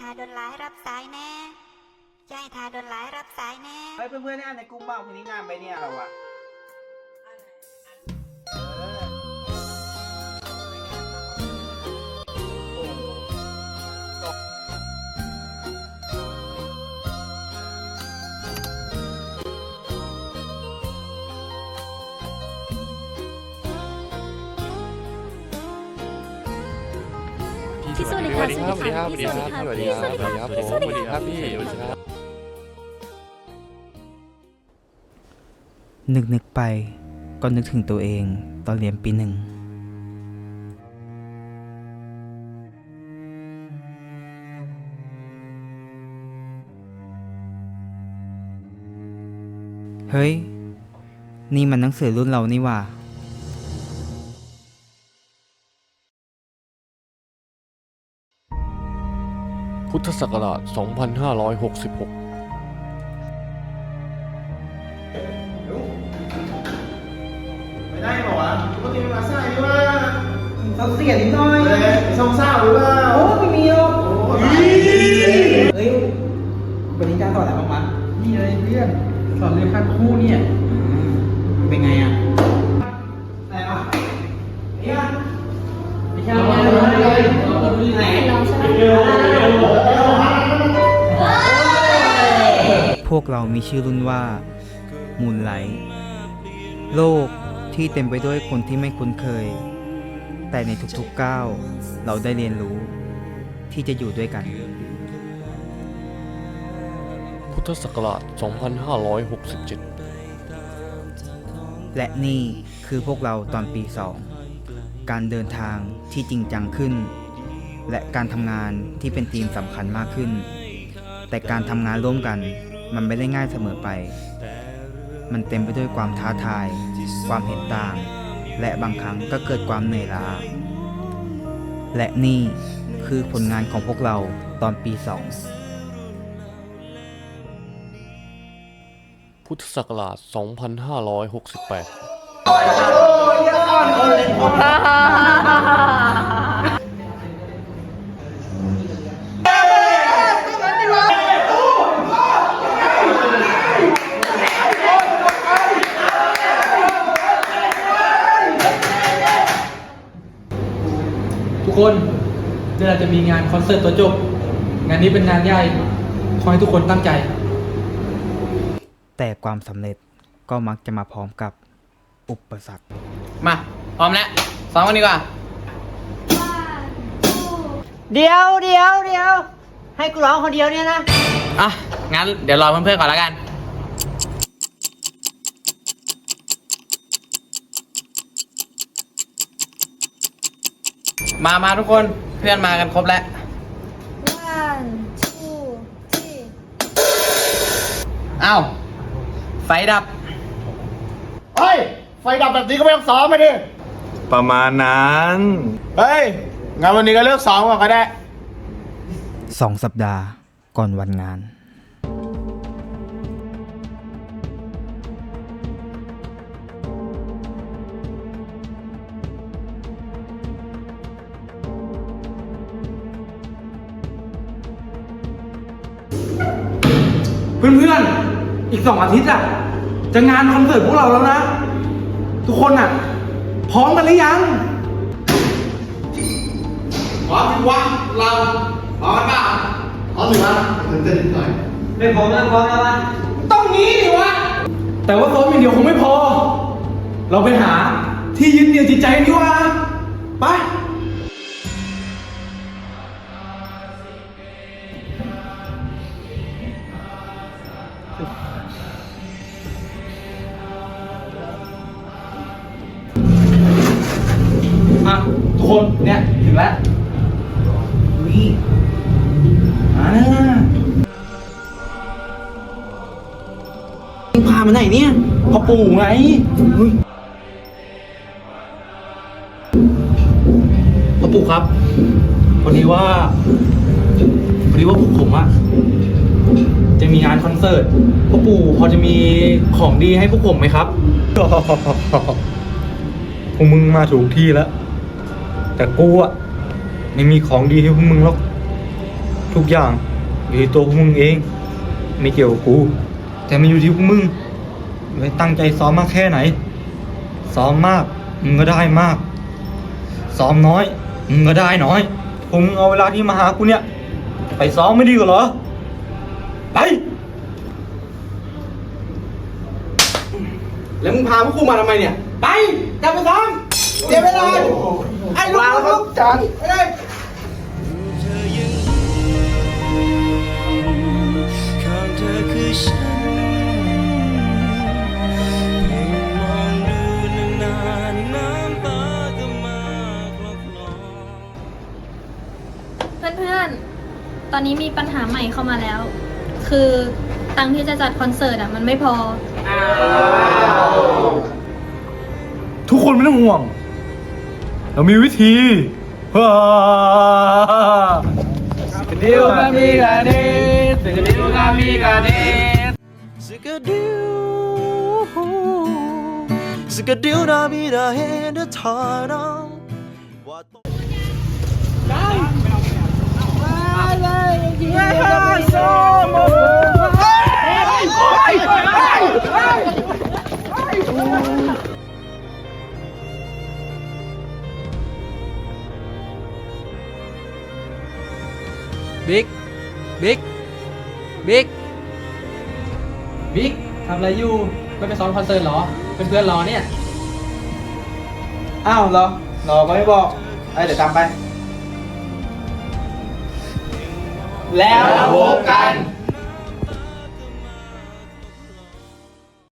ทาโดนหลายรับสายแน่ยาให้ทาโดนหลายรับสายแน่ เฮ้ยเพื่อนๆในอ่านในกลุ่มบ้างพรุ่งนี้งานไปเนี่ยเราอะ พี่สวัสดีสค่ะวัสดีครับสวัสดีครับพี่สวัสดีครับสวัสดีครับพี่สวัสดีครับผมสวัสดีครับสวัสดีครับพี่สวัสดีครับนึกนึกไปก็นึกถึงตัวเองตอนเรียนปีหนึ่งเฮ้ย นี่มันหนังสือรุ่นเรานี่หว่า พุทธศักราช 2566ไม่ได้หรอวะปกติไม่มาใส่ดีว่าเขาเสียนิดหน่อยเฮ้ยช่องเศร้าหรือเปล่าโอ้ไม่มีหรอกโอ้ยเฮ้ยวันนี้จะสอนอะไรบ้างวะนี่เลยเพื่อนสอนเรื่องขั้นคู่เนี่ยเป็นไงอะ วกเรามีชื่อรุ่นว่ามูลไลท์โลกที่เต็มไปด้วยคนที่ไม่คุ้นเคย แต่ในทุกๆก้าวเราได้เรียนรู้ที่จะอยู่ด้วยกัน พุทธศักราช 2567 และนี่คือพวกเราตอนปีสองการเดินทางที่จริงจังขึ้น และการทำงานที่เป็นทีมสำคัญมากขึ้น แต่การทำงานร่วมกัน มันไม่ได้ง่ายเสมอไป มันเต็มไปด้วยความท้าทาย ความเห็นต่าง และบางครั้งก็เกิดความเหนื่อยล้า และนี่คือผลงานของพวกเราตอนปีสองพุทธศักราช 2568 คนเดี๋ยวเราจะมีงานคอนเสิร์ตตัวจบ งานนี้เป็นงานใหญ่ขอให้ทุกคนตั้งใจ แต่ความสำเร็จก็มักจะมาพร้อมกับอุปสรรค มา พร้อมแล้วซ้อมกันดีกว่า เดี๋ยวเดี๋ยวเดี๋ยวให้กูร้องคนเดียวเนี่ยนะ อะ งั้นเดี๋ยวรอเพื่อนๆก่อนแล้วกัน มามาทุกคนเพื่อนมากันครบแล้ว one two three อ้าวไฟดับ เฮ้ย ไฟดับแบบนี้ก็ไม่ต้องซ้อมมาดิ ประมาณนั้น เฮ้ย งานวันนี้ก็เลิกซ้อมก่อนก็ได้ สองสัปดาห์ก่อนวันงาน เพื่อนๆ อีกสองอาทิตย์อะ จะงานคอนเสิร์ตพวกเราแล้วนะ ทุกคนอะ พร้อมกันหรือยังพร้อมสิวะเราพร้อมเปล่าพร้อมสิวะตื่นเต้นนิดหน่อยไม่พร้อมแล้วพร้อมแล้ววะต้องงี้ดิวะ แต่ว่าซ้อมอย่างเดียวคงไม่พอ เราไปหาที่ยึดเหนี่ยวจิตใจกันดีกว่าไป คนเนี่ยถึงแล้ววิอ่ามึงพามาไหนเนี่ยพ่อปู่ไงเฮ้ยพ่อปู่ครับพอดีว่าพอดีว่าพวกผมอะจะมีงานคอนเสิร์ตพ่อปู่พอจะมีของดีให้พวกผมไหมครับพวกมึงมาถูกที่แล้ว แต่กูอะไม่มีของดีให้พวกมึงหรอก ทุกอย่างอยู่ที่ตัวพวกมึงเอง ไม่เกี่ยวกับกู แต่มันอยู่ที่พวกมึงไว้ตั้งใจซ้อมมากแค่ไหน ซ้อมมากมึงก็ได้มาก ซ้อมน้อยมึงก็ได้น้อยพวกมึงเอาเวลาที่มาหากูเนี่ย ไปซ้อมไม่ดีกว่าเหรอ ไป แล้วมึงพาพวกกูมาทำไมเนี่ย ไปกลับไปซ้อมเสียเวลา ไอ้ลูกลูกจันไปเลยข้างเธอคือฉันเพียงมองดูนานๆน้ำตาก็มาคลอคลอเพื่อนๆ ตอนนี้มีปัญหาใหม่เข้ามาแล้ว คือตังค์ที่จะจัดคอนเสิร์ตอะมันไม่พอ ทุกคนไม่ต้องห่วง เรามีวิธีฮ่า Dio kami gadis, Dio kami gadis. Sikadiu, sikadiu da bi da he da ta da. บิ๊ก บิ๊ก บิ๊ก บิ๊กทำอะไรอยู่ ไม่ไปซ้อมคอนเสิร์ตเหรอ เป็นเพื่อนรอเนี่ย อ้าวเหรอรอก็ไม่บอกไอ้เดี๋ยวตามไป แล้วพบกัน